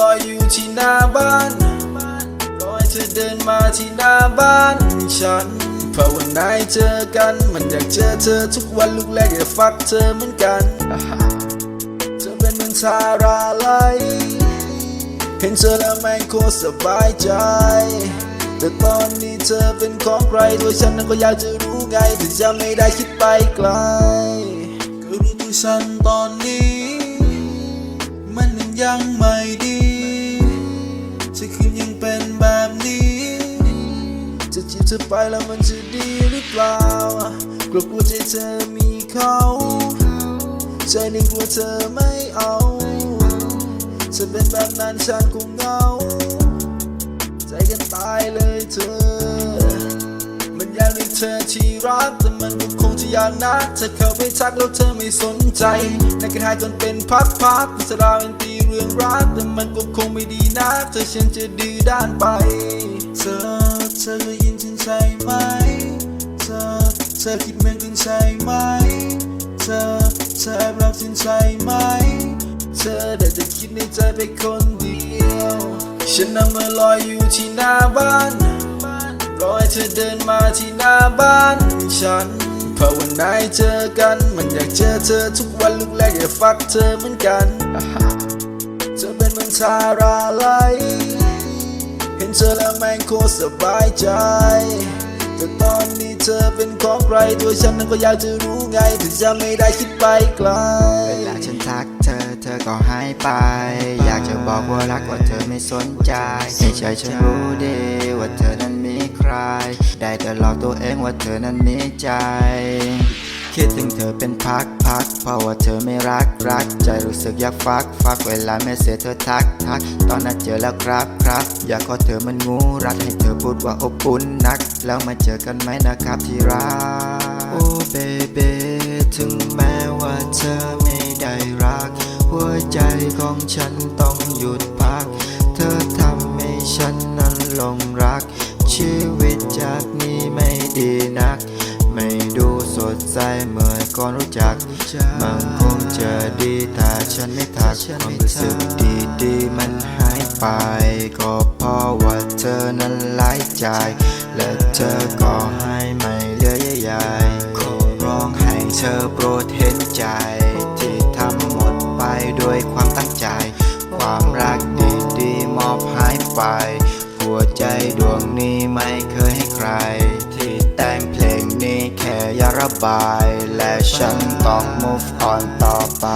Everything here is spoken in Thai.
ที่หน้าบ้านรอให้เธอเดินมาที่หน้าบ้านฉันเพราะวันไหนเจอกัน มันอยากเจอเธอทุกวันลูกแรกอยากฟักเธอเหมือนกัน เธอเป็นเหมือนทาราไลเห็นเธอแล้วแม่งโคตรสบายใจ แต่ตอนนี้เธอเป็นของใครตัวฉันนั้นก็อยากจะรู้ไง แต่จะไม่ได้คิดไปไกล ธอไปแล้วมันจะดีหรือเปล่ากลัวกลัวใจเธอมีเขาใจหนึ่งกลัวเธอไม่เอาจะเป็นแบบนั้นฉันคงเหงา ใจกันตายเลยเธอ มันอยากเรีเธอที่รักแต่มันก็คงจะยากนักเธอเข้าไปทักแล้วเธอไม่สนใจนั่นก็หายจนเป็นพักพักๆสราวเป็นตีเรื่องรักแต่มันก็คงไม่ดีนักเธอฉันจะดื้อด้านไปเธอเธอ อคิดเหมือนกันใช่ไหม เธอ เธอแอบรักฉันใช่ไหม เธอได้แต่คิดในใจไปคนเดียว ฉันนั่งเมื่อลอยอยู่ที่หน้าบ้านรอให้เธอเดินมาที่หน้าบ้าน ฉันเพราวันไหนเจอกัน มันอยากเจอเธอทุกวันลูกแรกอยากฟักเธอเหมือนกัน เธอเป็นเหมือนทาราไลเห็นเธอแล้วแม่งโคตรสบายใจ แต่ตอนนี้ ธอเป็นของใครตัวฉันนั้นก็อยากจะรู้ไงถึงจะไม่ได้คิดไปไกลเวลาฉันทักเธอเธอก็หายไป อยากจะบอกว่ารักว่าเธอไม่สนใจในใจฉันรู้ดีว่าเธอนั้นมีใคร ได้แต่หลอกตัวเองว่าเธอนั้นมีใจ คิดถึงเธอเป็นพักพักเพราะว่าเธอไม่รักรัก ใจรู้สึกอยากฟักฟักเวลาแม่เสียเธอทักทัก ตอนนั้นเจอแล้วครับครับ อยากขอเธอมันงูรักให้เธอพูดว่าอบอุ่นนัก แล้วมาเจอกันไหมนะครับที่รัก โอ้เบเบถึงแม้ว่าเธอไม่ได้รัก หัวใจของฉันต้องหยุดพัก เธอทำให้ฉันนั้นหลงรัก ชีวิตจากนี้ไม่ดีนัก ไม่ดู ดใสเมื่อก่อนรู้จัก มันคงจะดีถ้าฉันไม่ทักความรู้สึกดีๆมันหายไป ก็เพราะว่าเธอนั้นหลายใจ และเธอก็ให้ไม่เหลือใหญ่ๆขอร้องให้เธอโปรดเห็นใจ ที่ทำหมดไปด้วยความตั้งใจ ความรักดีๆมอบหายไป หัวใจดวงนี้ไม่เคยให้ใคร ระบาย และฉันต้อง move on ต่อไป